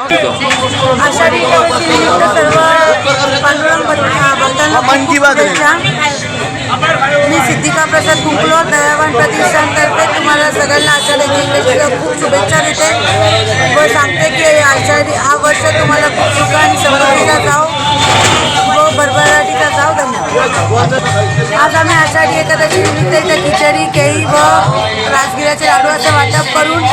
आषाढी एकादशी निमित्त सर्व पांडुरंग भक्त- भक्तांना मी सिद्धिका प्रसाद कुंकलोर दयावान प्रतिष्ठानतर्फे तुम्हाला सगळ्यांना आषाढी एकादशीला खूप शुभेच्छा देते. व सांगते की आषाढी हा वर्ष तुम्हाला खूप सुख आणि समृद्धीचा जाओ भरभराटीचा जाओ धन्यवाद आज आम्ही आषाढी एकादशी निमित्त इथे खिचडी केळी व राजगिऱ्याचे लाडूचं वाटप करून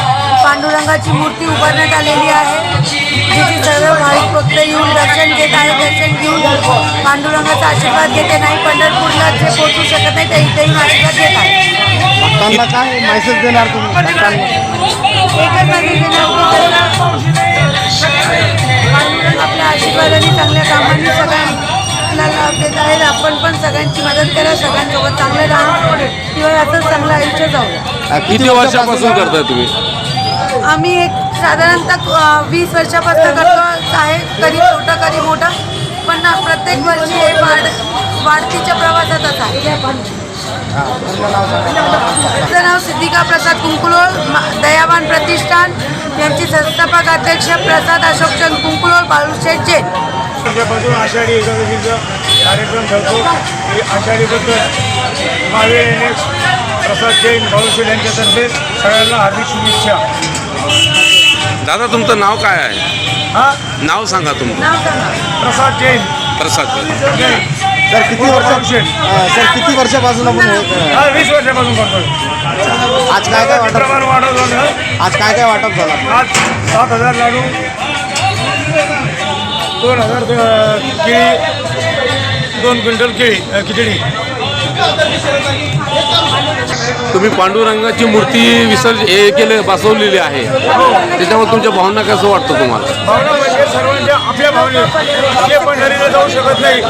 पांडुरंगाची मूर्ती उभारण्यात आलेली आहे. जिथे सर्व भाविक भक्त येऊन दर्शन घेत आहे दर्शन घेऊन पांडुरंगाचा आशीर्वाद घेते नाही पंढरपूरला जे पोहोचू शकत नाही ते इथे येऊन आशीर्वाद घेत आहे काय मेसेज देणार तुम्ही? एकच लाभ देत आहेत आपण पण सगळ्यांची मदत करा सगळ्यांसोबत चांगलं राहा. किंवा असंच चांगलं आयुष्य जाऊ किती वर्षापासून करताय तुम्ही? आम्ही एक साधारणतः अ, वीस वर्षापासून करतो. आहे कधी छोटा कधी मोठा. पण ना प्रत्येक वर्षी हे वाढ वाढतीच्या प्रवासातच आहे. माझं नाव सिद्धिका प्रसाद कुंकुलोळ मा- दयावान प्रतिष्ठान. यांची संस्थापक अध्यक्ष प्रसाद अशोकचंद कुंकुलोळ बाळूशेठ जैन. उद्यापासून आषाढी एकादशीचा कार्यक्रम ठरतो. ही आषाढीबद्दल महावीर एनेक्स प्रसाद जैन भाऊशेठ यांच्यातर्फे सगळ्यांना हार्दिक शुभेच्छा. दादा तुमचं नाव काय आहे? हा? नाव सांगा तुमचं. नाव सांगा. प्रसाद जैन. प्रसाद जैन. सर किती वर्ष सर किती वर्षापासून आपण वीस वर्षापासून करतोय. आज काय काय वाटप प्रमाण झालं आज काय काय वाटप झालं? आज सात हजार लाडू दोन हजार केळी दोन क्विंटल केळी खिचडी. तुम्ही पांडुरंगाची मूर्ती विसर्ज हे केले बसवलेली आहे. त्याच्यामुळे तुमच्या भावना कसं वाटतं तुम्हाला? हे म्हणजे सर्वांच्या आपल्या भावने आपल्या पंढरीला जाऊ शकत नाही.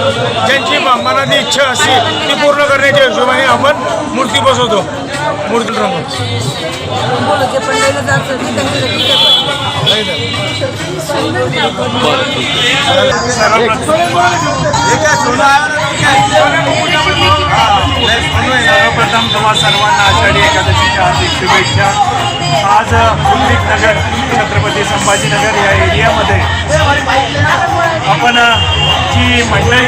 ज्यांची मनाची इच्छा असते ती पूर्ण करण्याच्या हिशोबाने आपण मूर्ती बसवतो. मूर्ती रंग सर्वप्रथम तुम्हा सर्वांना आषाढी एकादशीच्या हार्दिक शुभेच्छा आज उल्लेख नगर छत्रपती संभाजीनगर या एरियामध्ये आपण जी मंडळी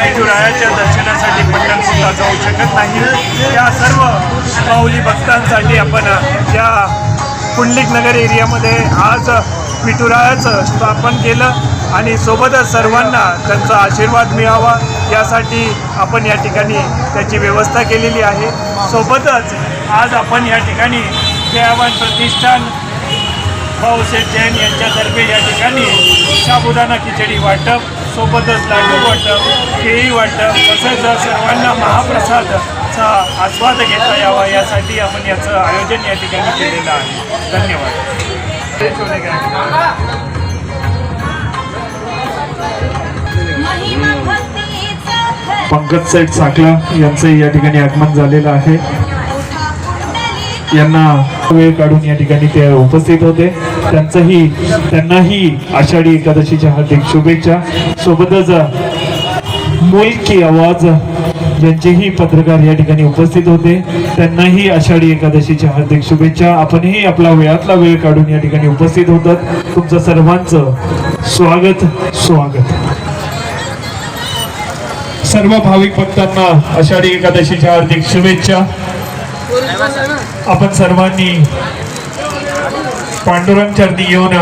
विठुरायाच्या दर्शनासाठी पंढरपूरला जाऊ शकत नाही. त्या सर्व माऊली भक्तांसाठी आपण या पुंडलिक नगर एरियामध्ये आज विठुरायाचं स्थापन केलं आणि सोबतच सर्वांना त्यांचा आशीर्वाद मिळावा. यासाठी आपण या ठिकाणी त्याची व्यवस्था केलेली आहे. सोबतच आज आपण या ठिकाणी देवान प्रतिष्ठान भाऊशेठ जैन यांच्यातर्फे या ठिकाणी साबुदाणा खिचडी वाटप सोबतच लाडू वाटप केळी वाटप तसंच सर्वांना महाप्रसादचा आस्वाद घेता यावा यासाठी आपण याचं आयोजन या ठिकाणी केलेलं आहे. धन्यवाद. पंकज साईड साकला यांचं या ठिकाणी आगमन झालेलं आहे. यांना वेळ काढून या ठिकाणी ते उपस्थित होते. त्यांचंही त्यांनाही आषाढी एकादशीच्या हार्दिक शुभेच्छा. सोबतच मुलकी आवाज यांचेही पत्रकार या ठिकाणी उपस्थित होते त्यांनाही आषाढी एकादशीच्या हार्दिक शुभेच्छा. आपणही आपला वेळातला वेळ काढून या ठिकाणी उपस्थित होतात. तुमचं सर्वांचं स्वागत स्वागत. सर्व भाविक भक्तांना आषाढी एकादशीच्या हार्दिक शुभेच्छा. आपण सर्वांनी पांडुरंग चरणी येऊन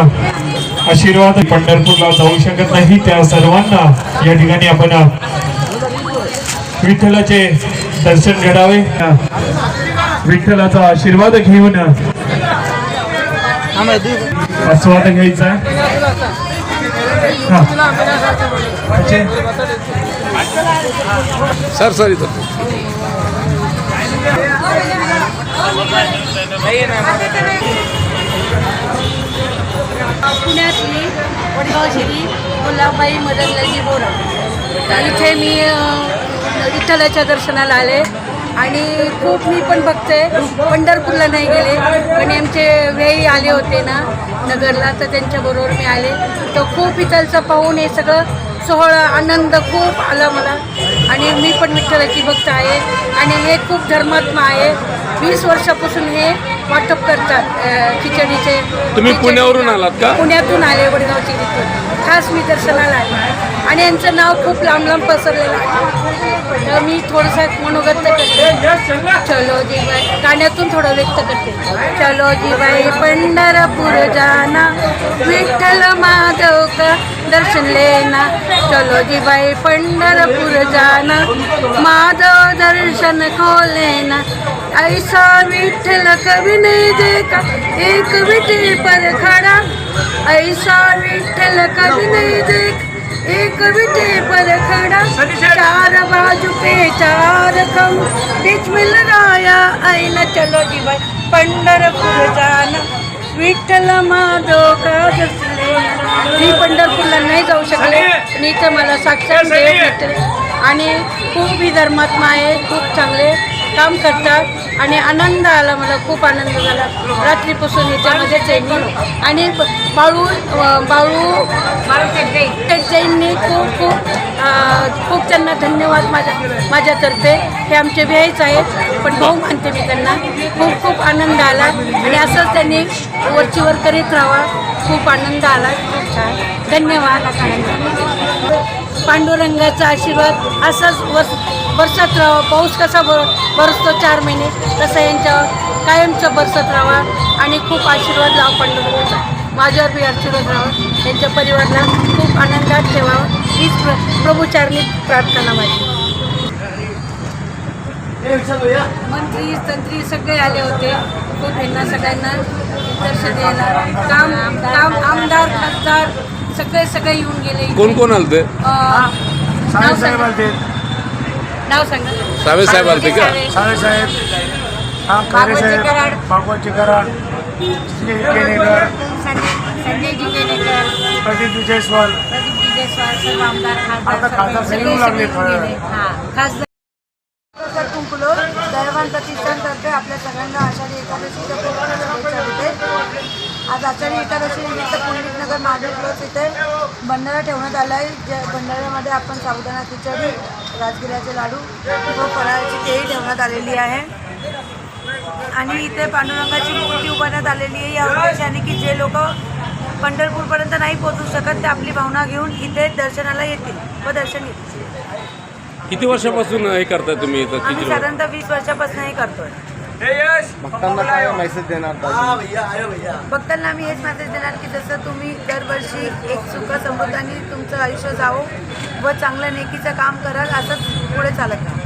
आशीर्वाद पंढरपूरला जाऊ शकत नाही त्या सर्वांना या ठिकाणी आपण विठ्ठलाचे दर्शन घडावे विठ्ठलाचा आशीर्वाद घेऊन आस्वाद घ्यायचा हा. अच्छा. सर सर इथं पुण्यातली वडगाव शिरी कोल्हाबाई मदनलाजी बोरा. इथे मी विठ्ठलाच्या दर्शनाला आले आणि खूप मी पण बघते. पंढरपूरला नाही गेले. पण आमचे वेळी आले होते ना नगरला तर त्यांच्याबरोबर मी आले. तर खूप इथलचं पाहून हे सगळं सोहळा आनंद खूप आला मला. आणि मी पण विठ्ठलाची भक्त आहे. आणि हे खूप धर्मात्मा आहे. वीस वर्षापासून हे वाटप करतात खिचडीचे तुम्ही पुण्यावरून आलात का? पुण्यातून आले वडगावची खास मी दर्शनाला आले. आणि यांचं नाव खूप लांब लांब पसरलेलं आहे. तर मी थोडंसं मनोगत करते. चलो जीवाई गाण्यातून थोडं व्यक्त करते. चलो जीवाई पंढरपूर जाना विठ्ठल माधव का दर्शन लेना. चलो जीवाई पंढरपूर जाना माधव दर्शन को लेना ऐसा विठ्ठल कभी नहीं देखा एक विटे पर खड़ा। ऐसा विठ्ठल कभी नहीं देखा एक विटे पर खड़ा। चार बाजू पे चार कम बीच में लगाया आईना चलो जी भाई पंढरपूर जाना। विठ्ठल माधव का. मी पंढरपूरला नाही जाऊ शकले पण इथं मला साक्षात भेटले. आणि खूप ही धर्मात्मा आहे खूप चांगले. काम करतात आणि आनंद आला मला खूप आनंद झाला. रात्रीपासून याच्यामध्येच आहे मी. आणि बाळू बाळू जैननी खूप खूप खूप त्यांना धन्यवाद माझ्या माझ्यातर्फे. हे आमचे व्यायच आहेत पण भाऊ मानते मी त्यांना खूप खूप आनंद आला. आणि असंच त्यांनी वरचीवर करीत राहावा. खूप आनंद आला. खूप छान धन्यवाद. पांडुरंगाचा आशीर्वाद असाच वर्ष वर्षात राहावा पाऊस कसा बर बरसतो चार महिने तसा यांच्यावर कायमचं बरसत राहावा आणि खूप आशीर्वाद लावा पांडुरंगाचा. माझ्यावर बी आशीर्वाद राहावा त्यांच्या परिवाराला खूप आनंदात ठेवावा. हीच प्र प्रभूचारणी प्रार्थना माझी. मंत्री तंत्री सगळे आले होते. खूप यांना सगळ्यांना दर्शन द्यायला काम काम आमदार खासदार सगळे सगळे येऊन गेले कोण कोण आलते? अं, नाव सांगा. नाव सांगा. सावे साहेब आलते का? साहेब. हा भागवत कराड. भागवतची कराड. केनेकर. संजय जिंकेनेकर प्रदीप जयस्वाल प्रदीप विजयस्वाल सर्व आमदार आता खासदार खासदार सगळे सगळे येऊ लागले सगळे थोड्या गेले. हा, खासदार. कुंकलो दैवान प्रतिष्ठानतर्फे आपल्या सगळ्यांना आषाढी एकादशीच्या पूर्ण शुभेच्छा देते. आज आषाढी एकादशी निमित्त पुंडित नगर महादेव इथे भंडारा ठेवण्यात आला आहे जे भंडाऱ्यामध्ये आपण साबुदाणा खिचडी राजगिऱ्याचे लाडू व फराळाची केळी ठेवण्यात आलेली आहे. आणि इथे पांडुरंगाची मूर्ती उभारण्यात आलेली आहे. या उद्देशाने की जे लोक पंढरपूरपर्यंत नाही पोहोचू शकत ते आपली भावना घेऊन इथे दर्शनाला येतील व दर्शन घेतील. किती वर्षापासून हे करताय तुम्ही आम्ही साधारणतः वीस वर्षापासून हे करतोय. भक्तांना काय मेसेज देणार ताई? भक्तांना आम्ही हेच मेसेज देणार की जसं तुम्ही दरवर्षी एक सुख समृद्धाने तुमचं आयुष्य जावं व चांगलं नेकीचं काम कराल असंच पुढे चालत राहा.